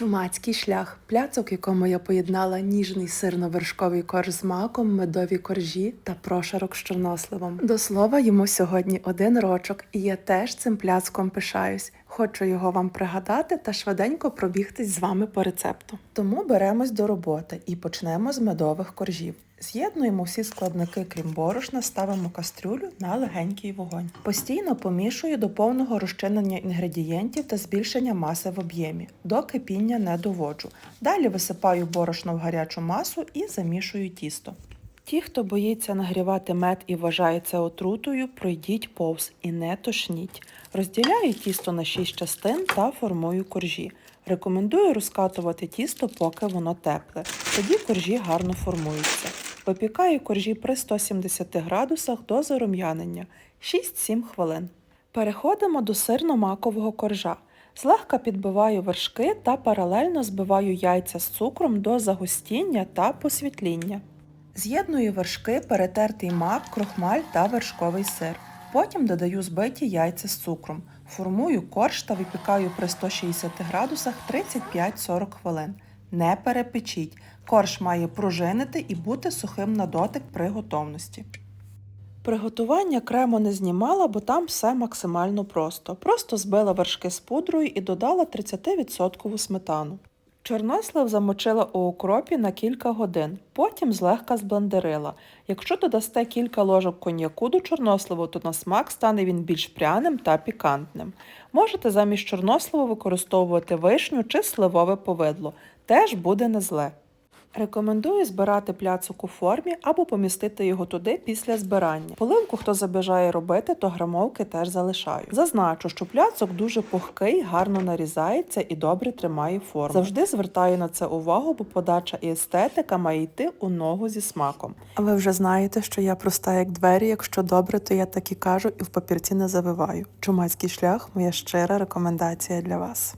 Чумацький шлях пляцок, якому я поєднала ніжний сирно-вершковий корж з маком, медові коржі та прошарок з чорносливом. До слова, йому сьогодні один рочок, і я теж цим пляцком пишаюсь. Хочу його вам пригадати та швиденько пробігтись з вами по рецепту. Тому беремось до роботи і почнемо з медових коржів. З'єднуємо всі складники, крім борошна, ставимо кастрюлю на легенький вогонь. Постійно помішую до повного розчинення інгредієнтів та збільшення маси в об'ємі. До кипіння не доводжу. Далі висипаю борошно в гарячу масу і замішую тісто. Ті, хто боїться нагрівати мед і вважає це отрутою, пройдіть повз і не тошніть. Розділяю тісто на 6 частин та формую коржі. Рекомендую розкатувати тісто, поки воно тепле. Тоді коржі гарно формуються. Випікаю коржі при 170 градусах до зарум'янення 6-7 хвилин. Переходимо до сирно-макового коржа. Злегка підбиваю вершки та паралельно збиваю яйця з цукром до загустіння та посвітління. З'єдную вершки, перетертий мак, крохмаль та вершковий сир. Потім додаю збиті яйця з цукром. Формую корж та випікаю при 160 градусах 35-40 хвилин. Не перепечіть. Корж має пружинити і бути сухим на дотик при готовності. Приготування крему не знімала, бо там все максимально просто. Просто збила вершки з пудрою і додала 30% сметану. Чорнослив замочила у укропі на кілька годин, потім злегка зблендерила. Якщо додасте кілька ложок коньяку до чорносливу, то на смак стане він більш пряним та пікантним. Можете замість чорносливу використовувати вишню чи сливове повидло, теж буде не зле. Рекомендую збирати пляцок у формі або помістити його туди після збирання. Поливку, хто забажає робити, то грамовки теж залишаю. Зазначу, що пляцок дуже пухкий, гарно нарізається і добре тримає форму. Завжди звертаю на це увагу, бо подача і естетика має йти у ногу зі смаком. А ви вже знаєте, що я проста як двері. Якщо добре, то я так і кажу і в папірці не завиваю. Чумацький шлях моя щира рекомендація для вас.